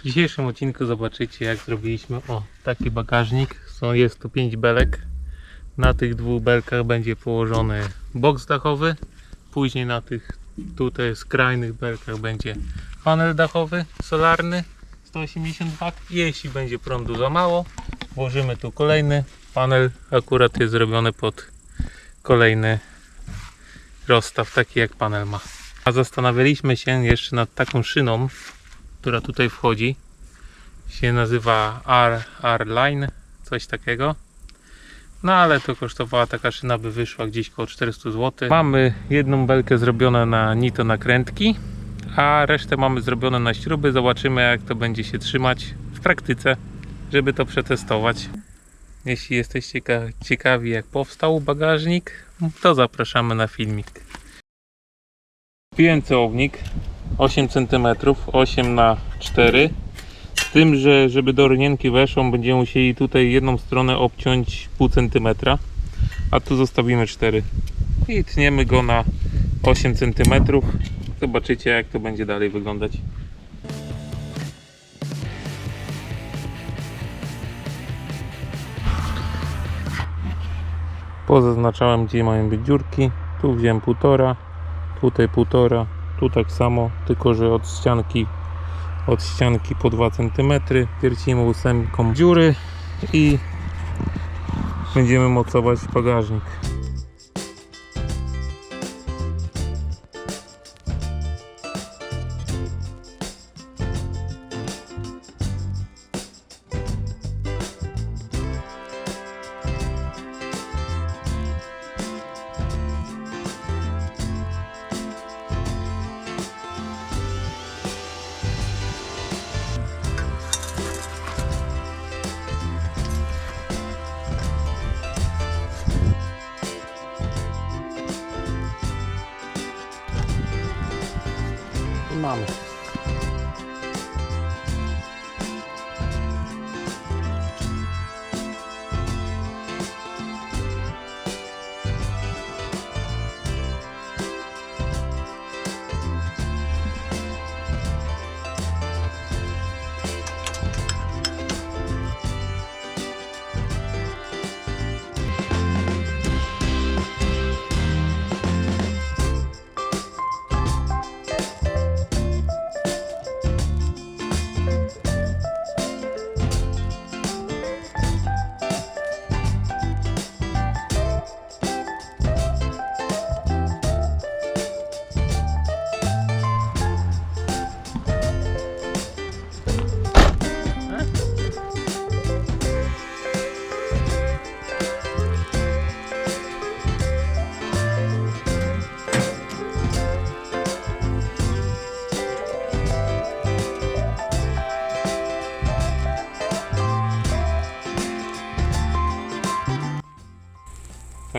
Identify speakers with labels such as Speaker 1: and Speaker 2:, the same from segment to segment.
Speaker 1: W dzisiejszym odcinku zobaczycie jak zrobiliśmy o taki bagażnik. Są, jest tu 5 belek. Na tych dwóch belkach będzie położony boks dachowy. Później na tych tutaj skrajnych belkach będzie panel dachowy solarny 180 W. Jeśli będzie prądu za mało, włożymy tu kolejny panel. Akurat jest zrobiony pod kolejny rozstaw, taki jak panel ma. A zastanawialiśmy się jeszcze nad taką szyną, która tutaj wchodzi. Się nazywa R, R Line, coś takiego. No ale to kosztowała taka szyna, by wyszła gdzieś koło 400 zł. Mamy jedną belkę zrobione na nito nakrętki, a resztę mamy zrobione na śruby. Zobaczymy jak to będzie się trzymać w praktyce, żeby to przetestować. Jeśli jesteście cieka- ciekawi jak powstał bagażnik, to zapraszamy na filmik. Kupiłem cełownik 8 cm, 8 na 4 z tym, że żeby do rynienki weszło, będziemy musieli tutaj jedną stronę obciąć pół centymetra, a tu zostawimy 4 i tniemy go na 8 cm. Zobaczycie jak to będzie dalej wyglądać. Pozaznaczałem gdzie mają być dziurki. Tu wziąłem półtora, tutaj półtora, tu tak samo, tylko że od ścianki od ścianki po 2 cm. Wiercimy ósemką dziury i będziemy mocować bagażnik. I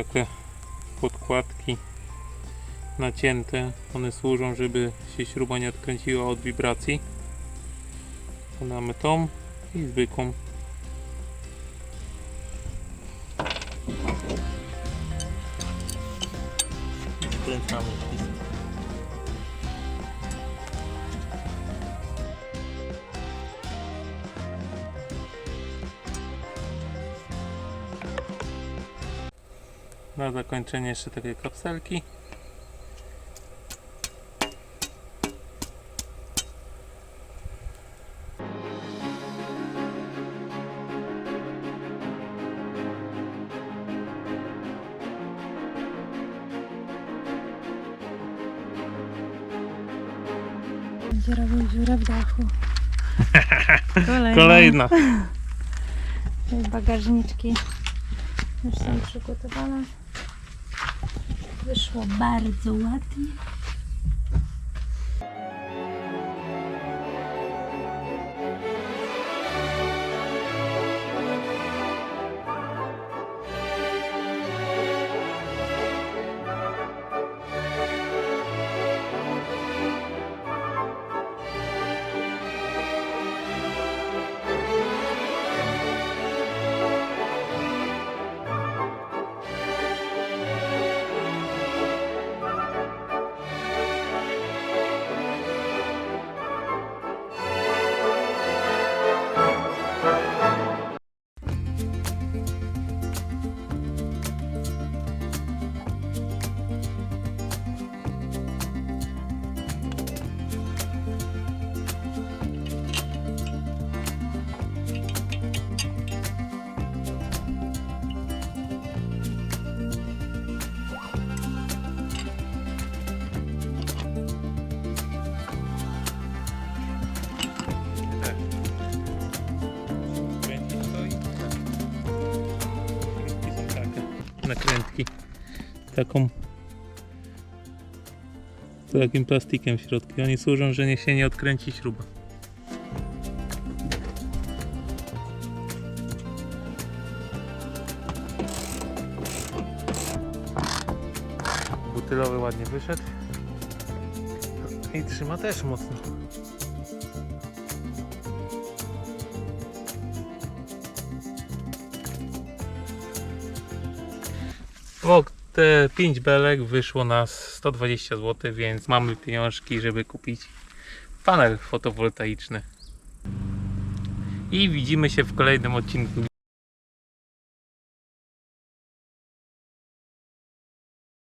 Speaker 1: takie podkładki nacięte. One służą, żeby się śruba nie odkręciła od wibracji. Podamy tą i zwykłą. Wkręcamy Na zakończenie jeszcze takie kapselki.
Speaker 2: Będzie robił dziurę w dachu. Kolejna.
Speaker 1: Kolejna.
Speaker 2: Bagażniczki już są przygotowane. Wyszło bardzo ładnie.
Speaker 1: Nakrętki. Taką z takim plastikiem w środku. Oni służą, że nie się nie odkręci śruba. Butylowy ładnie wyszedł. I trzyma też mocno. O, te 5 belek wyszło nas 120 zł, więc mamy pieniążki, żeby kupić panel fotowoltaiczny. I widzimy się w kolejnym odcinku.